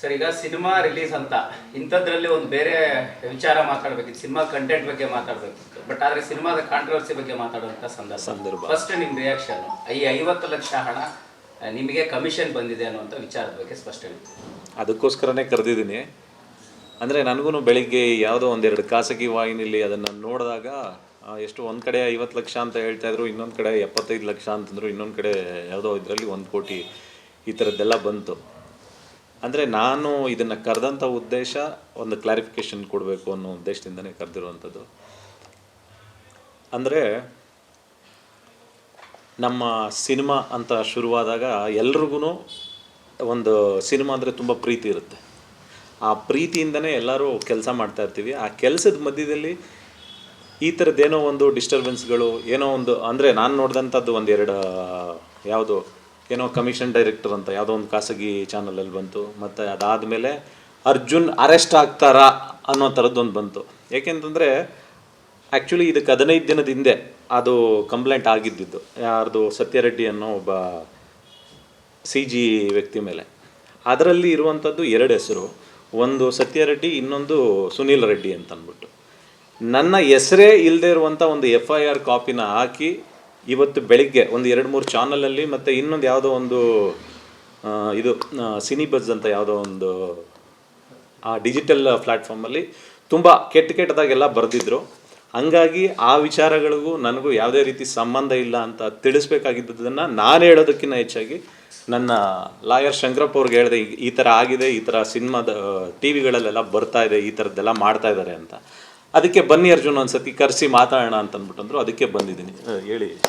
Sir ಈಗ cinema release ಅಂತ. ಇಂಥದ್ರಲ್ಲಿ ಒಂದು ಬೇರೆ ವಿಚಾರ ಮಾತಾಡ್ಬೇಕಿತ್ತು ಸಿನಿಮಾ ಕಂಟೆಂಟ್ ಬಗ್ಗೆ ಮಾತಾಡ್ಬೇಕು. ಬಟ್ ಆದ್ರೆ ಸಿನಿಮಾದ ಕಾಂಟ್ರವರ್ಸಿ ಬಗ್ಗೆ ಮಾತಾಡುವಂತ ಸಂದರ್ಭ. ಸಂದರ್ಭ. ಫಸ್ಟ್ ನಿಮ್ ರಿಯಾಕ್ಷನ್ ಈ ಐವತ್ತು ಲಕ್ಷ ಹಣ ನಿಮಗೆ ಕಮಿಷನ್ ಬಂದಿದೆ ಅನ್ನುವಂಥ ವಿಚಾರದ ಬಗ್ಗೆ ಸ್ಪಷ್ಟನೆ ಅದಕ್ಕೋಸ್ಕರನೇ ಕರೆದಿದ್ದೀನಿ. ಅಂದರೆ ನನಗೂ ಬೆಳಿಗ್ಗೆ ಯಾವುದೋ ಒಂದೆರಡು ಖಾಸಗಿ ವಾಹಿನಿಲಿ ಅದನ್ನು ನೋಡಿದಾಗ ಎಷ್ಟು ಒಂದು ಕಡೆ ಐವತ್ತು ಲಕ್ಷ ಅಂತ ಹೇಳ್ತಾ ಇದ್ರು ಇನ್ನೊಂದು ಕಡೆ ಎಪ್ಪತ್ತೈದು ಲಕ್ಷ ಅಂತಂದ್ರು ಇನ್ನೊಂದು ಕಡೆ ಯಾವುದೋ ಇದರಲ್ಲಿ ಒಂದು ಕೋಟಿ ಈ ಥರದ್ದೆಲ್ಲ ಬಂತು. ಅಂದರೆ ನಾನು ಇದನ್ನು ಕರೆದಂಥ ಉದ್ದೇಶ ಒಂದು ಕ್ಲಾರಿಫಿಕೇಶನ್ ಕೊಡಬೇಕು ಅನ್ನೋ ಉದ್ದೇಶದಿಂದನೇ ಕರೆದಿರುವಂಥದ್ದು. ಅಂದರೆ ನಮ್ಮ ಸಿನಿಮಾ ಅಂತ ಶುರುವಾದಾಗ ಎಲ್ರಿಗೂ ಒಂದು ಸಿನಿಮಾ ಅಂದರೆ ತುಂಬ ಪ್ರೀತಿ ಇರುತ್ತೆ. ಆ ಪ್ರೀತಿಯಿಂದನೇ ಎಲ್ಲರೂ ಕೆಲಸ ಮಾಡ್ತಾ ಇರ್ತೀವಿ. ಆ ಕೆಲಸದ ಮಧ್ಯದಲ್ಲಿ ಈ ಥರದ್ದೇನೋ ಒಂದು ಡಿಸ್ಟರ್ಬೆನ್ಸ್ಗಳು ಏನೋ ಒಂದು ಅಂದರೆ ನಾನು ನೋಡಿದಂಥದ್ದು ಒಂದೆರಡು ಯಾವುದು ಏನೋ ಕಮಿಷನ್ ಡೈರೆಕ್ಟರ್ ಅಂತ ಯಾವುದೋ ಒಂದು ಖಾಸಗಿ ಚಾನಲಲ್ಲಿ ಬಂತು. ಮತ್ತು ಅದಾದಮೇಲೆ ಅರ್ಜುನ್ ಅರೆಸ್ಟ್ ಆಗ್ತಾರಾ ಅನ್ನೋ ಥರದ್ದೊಂದು ಬಂತು. ಏಕೆಂತಂದರೆ ಆ್ಯಕ್ಚುಲಿ ಇದಕ್ಕೆ ಹದಿನೈದು ದಿನದ ಹಿಂದೆ ಅದು ಕಂಪ್ಲೇಂಟ್ ಆಗಿದ್ದಿದ್ದು. ಯಾರ್ದು ಸತ್ಯರೆಡ್ಡಿ ಅನ್ನೋ ಒಬ್ಬ ಸಿ ಜಿ ವ್ಯಕ್ತಿ ಮೇಲೆ. ಅದರಲ್ಲಿ ಇರುವಂಥದ್ದು ಎರಡು ಹೆಸರು. ಒಂದು ಸತ್ಯರೆಡ್ಡಿ, ಇನ್ನೊಂದು ಸುನೀಲ್ ರೆಡ್ಡಿ ಅಂತ ಅಂದ್ಬಿಟ್ಟು ನನ್ನ ಹೆಸರೇ ಇಲ್ಲದೆ ಇರುವಂಥ ಒಂದು ಎಫ್ ಐ ಆರ್ ಕಾಪಿನ ಹಾಕಿ ಇವತ್ತು ಬೆಳಿಗ್ಗೆ ಒಂದು ಎರಡು ಮೂರು ಚಾನಲಲ್ಲಿ ಮತ್ತು ಇನ್ನೊಂದು ಯಾವುದೋ ಒಂದು ಇದು ಸಿನಿ ಬಜ್ ಅಂತ ಯಾವುದೋ ಒಂದು, ಆ ಡಿಜಿಟಲ್ ಪ್ಲ್ಯಾಟ್ಫಾರ್ಮಲ್ಲಿ ತುಂಬ ಕೆಟ್ಟ ಕೆಟ್ಟದಾಗೆಲ್ಲ ಬರೆದಿದ್ರು. ಹಂಗಾಗಿ ಆ ವಿಚಾರಗಳಿಗೂ ನನಗೂ ಯಾವುದೇ ರೀತಿ ಸಂಬಂಧ ಇಲ್ಲ ಅಂತ ತಿಳಿಸ್ಬೇಕಾಗಿದ್ದದನ್ನು ನಾನು ಹೇಳೋದಕ್ಕಿಂತ ಹೆಚ್ಚಾಗಿ ನನ್ನ ಲಾಯರ್ ಶಂಕರಪ್ಪ ಅವ್ರಿಗೆ ಹೇಳಿದೆ, ಈ- ಥರ ಆಗಿದೆ, ಈ ಥರ ಸಿನಿಮಾದ ಟಿ ವಿಗಳಲ್ಲೆಲ್ಲ ಬರ್ತಾ ಇದೆ, ಈ ಥರದ್ದೆಲ್ಲ ಮಾಡ್ತಾ ಇದ್ದಾರೆ ಅಂತ. ಅದಕ್ಕೆ ಬನ್ನಿ ಅರ್ಜುನ್ ಒಂದ್ಸತಿ ಕರೆಸಿ ಮಾತಾಡೋಣ ಅಂತ ಅಂದ್ಬಿಟ್ಟಂದ್ರು ಅದಕ್ಕೆ ಬಂದಿದ್ದೀನಿ. ಹೇಳಿ.